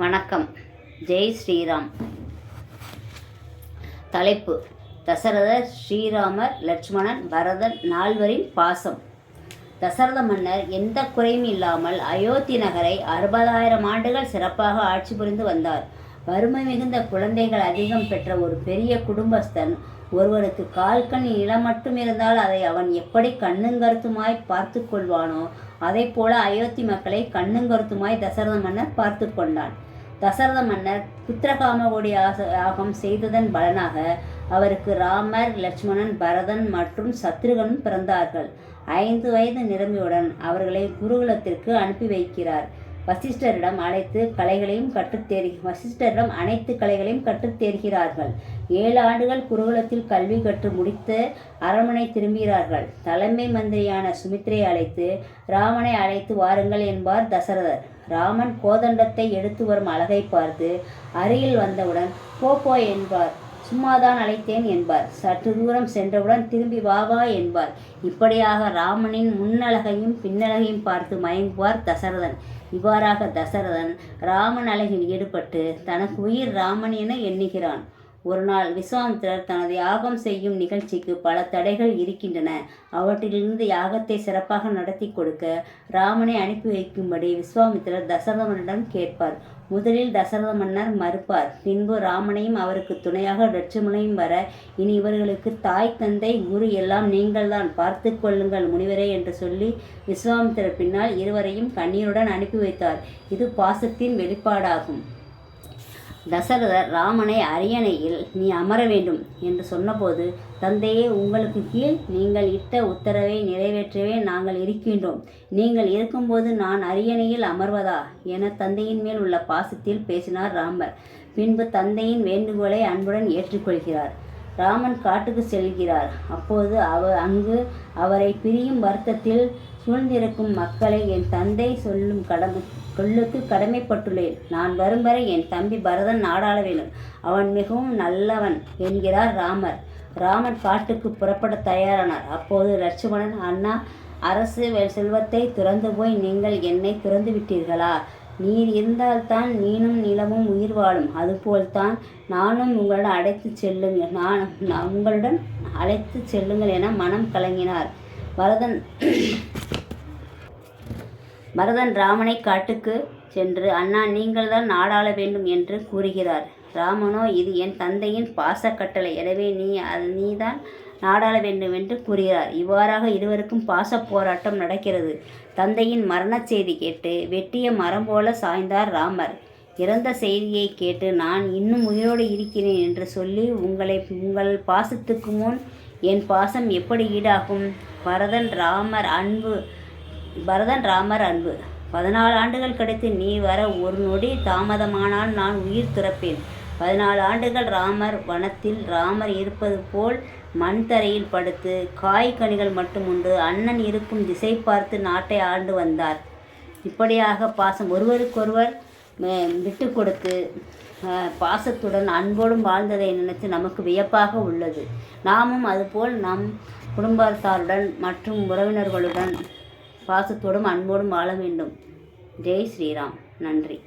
வணக்கம். ஜெய் ஸ்ரீராம். தலைப்பு. தசரதர் ஸ்ரீராமர் லட்சுமணன் பரதன் நால்வரின் பாசம். தசரத மன்னர் எந்த குறையும் இல்லாமல் அயோத்தி நகரை அறுபதாயிரம் ஆண்டுகள் சிறப்பாக ஆட்சி புரிந்து வந்தார். வறுமை மிகுந்த குழந்தைகள் அதிகம் பெற்ற ஒரு பெரிய குடும்பஸ்தன் ஒருவனுக்கு கால்கண் நிலம் மட்டும் இருந்தால் அதை அவன் எப்படி கண்ணுங்கருத்துமாய் பார்த்து கொள்வானோ அதை போல அயோத்தி மக்களை கண்ணுங்கருத்துமாய் தசரத மன்னர் பார்த்து கொண்டான். தசரத மன்னர் புத்திரகாமகோடி யாகம் செய்ததன் பலனாக அவருக்கு ராமர் லட்சுமணன் பரதன் மற்றும் சத்ருகனும் பிறந்தார்கள். ஐந்து வயது நிரம்பியுடன் அவர்களை குருகுலத்திற்கு அனுப்பி வைக்கிறார். வசிஷ்டரிடம் அனைத்து கலைகளையும் கற்றுத்தேறி வசிஷ்டரிடம் அனைத்து கலைகளையும் கற்றுத்தேர்கிறார்கள் ஏழு ஆண்டுகள் குருகுலத்தில் கல்வி கற்று முடித்து அரண்மனை திரும்புகிறார்கள் தலைமை மந்திரியான சுமித்ரை அழைத்து ராமனை அழைத்து வாருங்கள் என்பார் தசரதர். ராமன் கோதண்டத்தை எடுத்து வரும் அழகை பார்த்து அருகில் வந்தவுடன் போ போ என்பார். சும்மாதான் அழைத்தேன் என்பார். சற்று தூரம் சென்றவுடன் திரும்பி வா வா என்பார். இப்படியாக ராமனின் முன்னழகையும் பின்னழகையும் பார்த்து மயங்குவார் தசரதன். இவ்வாறாக தசரதன் ராமன் அழகில் ஈடுபட்டு தனக்கு உயிர் ராமன் என எண்ணுகிறான். ஒரு நாள் விஸ்வாமித்திரர் தனது யாகம் செய்யும் நிகழ்ச்சிக்கு பல தடைகள் இருக்கின்றன. அவற்றிலிருந்து யாகத்தை சிறப்பாக நடத்தி கொடுக்க ராமனை அனுப்பி வைக்கும்படி விஸ்வாமித்திரர் தசரதமனிடம் கேட்பார். முதலில் தசரத மன்னர் மறுப்பார். பின்பு ராமனையும் அவருக்கு துணையாக லட்சுமணையும் வர இனி இவர்களுக்கு தாய் தந்தை குரு எல்லாம் நீங்கள்தான். பார்த்து கொள்ளுங்கள் முனிவரே என்று சொல்லி விஸ்வாமித்திரர் பின்னால் இருவரையும் கண்ணீருடன் அனுப்பி வைத்தார். இது பாசத்தின் வெளிப்பாடாகும். தசரதர் ராமனை அரியணையில் நீ அமர வேண்டும் என்று சொன்னபோது தந்தையே உங்களுக்கு கீழ் நீங்கள் இட்ட உத்தரவை நிறைவேற்றவே நாங்கள் இருக்கின்றோம். நீங்கள் இருக்கும்போது நான் அரியணையில் அமர்வதா? என தந்தையின் மேல் உள்ள பாசத்தில் பேசினார் ராமர். பின்பு தந்தையின் வேண்டுகோளை அன்புடன் ஏற்றுக்கொள்கிறார். ராமன் காட்டுக்கு செல்கிறார். அப்போது அவர் அங்கு அவரை பிரியும் வருத்தத்தில் சூழ்ந்திருக்கும் மக்களை என் தந்தை சொல்லும் கடமை சொல்லுக்கு கடமைப்பட்டுள்ளேன். நான் வரும் வரை என் தம்பி பரதன் நாடாள வேண்டும். அவன் மிகவும் நல்லவன் என்கிறார் ராமர். ராமன் காட்டுக்கு புறப்பட தயாரானார். அப்போது லட்சுமணன் அண்ணா அரசு செல்வத்தை துறந்து போய் நீங்கள் என்னை துறந்து விட்டீர்களா? நீர் இருந்தால்தான் நீனும் நிலமும் உயிர் வாழும். அதுபோல்தான் நானும் உங்களுடன் அழைத்து செல்லுங்கள் நான் உங்களுடன் அழைத்து செல்லுங்கள் என மனம் கலங்கினார். பரதன் பரதன் ராமனை காட்டுக்கு சென்று அண்ணா நீங்கள் தான் நாடாள வேண்டும் என்று கூறுகிறார். ராமனோ இது என் தந்தையின் பாச கட்டளை எனவே நீ அது நீதான் நாடாள வேண்டும் என்று கூறுகிறார். இவ்வாறாக இருவருக்கும் பாச போராட்டம் நடக்கிறது. தந்தையின் மரணச் செய்தி கேட்டு வெட்டிய மரம் போல சாய்ந்தார் ராமர். இறந்த செய்தியை கேட்டு நான் இன்னும் உயிரோடு இருக்கிறேன் என்று சொல்லி உங்களை உங்கள் பாசத்துக்கு முன் என் பாசம் எப்படி ஈடாகும்? பரதன் ராமர் அன்பு பரதன் ராமர் அன்பு. பதினாலு ஆண்டுகள் கிடைத்து நீ வர ஒரு நொடி தாமதமானால் நான் உயிர் துறப்பேன். பதினாலு ஆண்டுகள் ராமர் வனத்தில் ராமர் இருப்பது போல் மண் தரையில் படுத்து காய் கனிகள் மட்டும் உண்டு. அண்ணன் இருக்கும் திசை பார்த்து நாட்டை ஆண்டு வந்தார். இப்படியாக பாசம் ஒருவருக்கொருவர் விட்டு கொடுத்து பாசத்துடன் அன்போடும் வாழ்ந்ததை நினைத்து நமக்கு வியப்பாக உள்ளது. நாமும் அதுபோல் நம் குடும்பத்தாருடன் மற்றும் உறவினர்களுடன் பாசத்தோடும் அன்போடும் வாழ வேண்டும். ஜெய் ஸ்ரீராம். நன்றி.